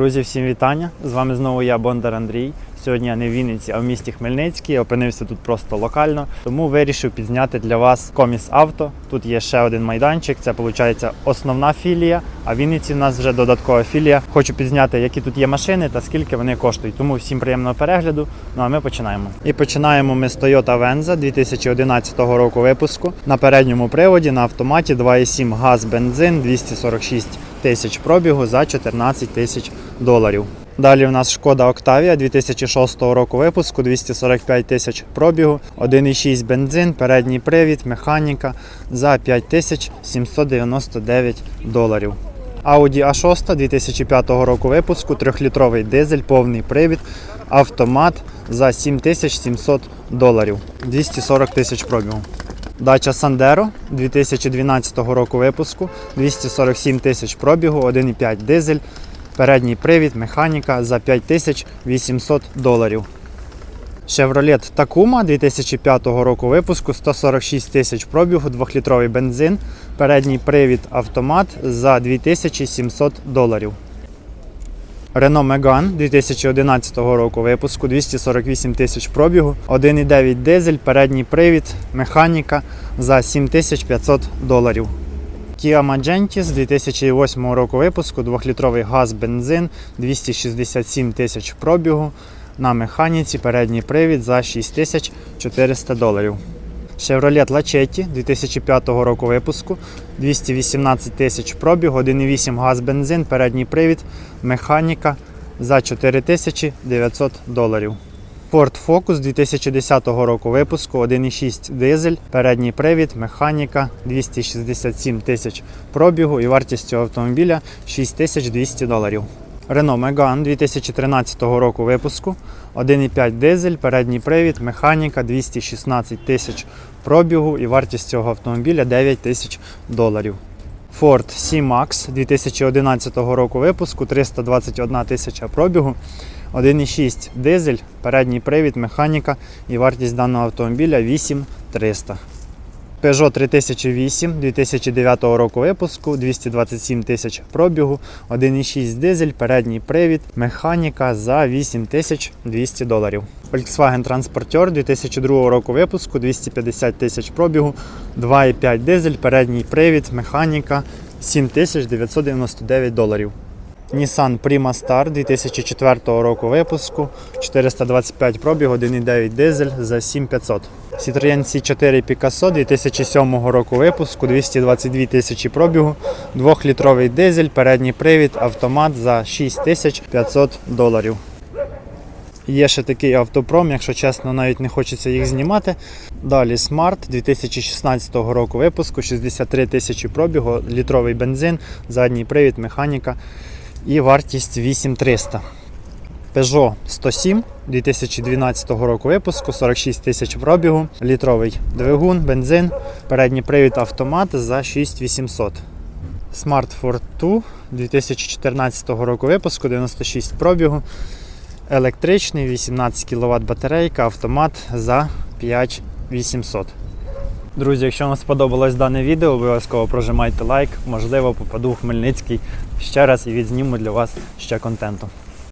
Друзі, всім вітання! З вами знову я, Бондар Андрій. Сьогодні я не в Вінниці, а в місті Хмельницький. Опинився тут просто локально, тому вирішив підзняти для вас коміс авто. Тут є ще один майданчик. Це виходить основна філія. А в Вінниці в нас вже додаткова філія. Хочу підзняти, які тут є машини та скільки вони коштують. Тому всім приємного перегляду. Ну а ми починаємо. І починаємо ми з Toyota Venza 2011 року випуску. На передньому приводі на автоматі 2,7 газ бензин 246 тисяч пробігу за 14 тисяч доларів. Далі у нас шкода Octavia 2006 року випуску 245 тисяч пробігу, 1,6 бензин, передній привід, механіка за 5799 доларів. Audi A6 2005 року випуску, 3-літровий дизель, повний привід, автомат за 7700 доларів, 240 тисяч пробігу. Дача Сандеро 2012 року випуску, 247 тисяч пробігу, 1,5 дизель, передній привід, механіка за 5800 доларів. Chevrolet Tacoma 2005 року випуску, 146 тисяч пробігу, 2-літровий бензин, передній привід автомат за 2700 доларів. Renault Megane 2011 року випуску 248 тисяч пробігу, 1,9 дизель, передній привід, механіка за 7500 доларів. Kia Magentis 2008 року випуску, 2-літровий газ бензин, 267 тисяч пробігу, на механіці передній привід за 6400 доларів. Chevrolet Lachetti 2005 року випуску, 218 тисяч пробігу, 1,8 газ бензин, передній привід, механіка за 4900 доларів. Ford Focus 2010 року випуску, 1,6 дизель, передній привід, механіка, 267 тисяч пробігу і вартість цього автомобіля 6200 доларів. Renault Megane 2013 року випуску, 1,5 дизель, передній привід, механіка, 216 тисяч пробігу і вартість цього автомобіля 9 тисяч доларів. Ford C-Max 2011 року випуску, 321 тисяча пробігу, 1,6 дизель, передній привід, механіка і вартість даного автомобіля 8300. Peugeot 3008 2009 року випуску, 227 тисяч пробігу, 1,6 дизель, передній привід, механіка за 8200 доларів. Volkswagen Transporter 2002 року випуску, 250 тисяч пробігу, 2,5 дизель, передній привід, механіка 7999 доларів. Nissan Prima Star 2004 року випуску, 425 пробіг, 1,9 дизель за 7500. Citroen C4 Picasso 2007 року випуску, 222 тисячі пробігу, 2-літровий дизель, передній привід, автомат за 6500 доларів. Є ще такий автопром, якщо чесно, навіть не хочеться їх знімати. Далі Smart 2016 року випуску, 63 тисячі пробігу, літровий бензин, задній привід, механіка і вартість 8300. Peugeot 107 2012 року випуску, 46 тисяч пробігу, літровий двигун, бензин, передній привід автомат за 6800. Smart Fortwo 2014 року випуску, 96 пробігу, електричний, 18 кВт батарейка, автомат за 5800. Друзі, якщо вам сподобалось дане відео, обов'язково прожимайте лайк. Можливо, попаду в Хмельницький ще раз і відзніму для вас ще контенту.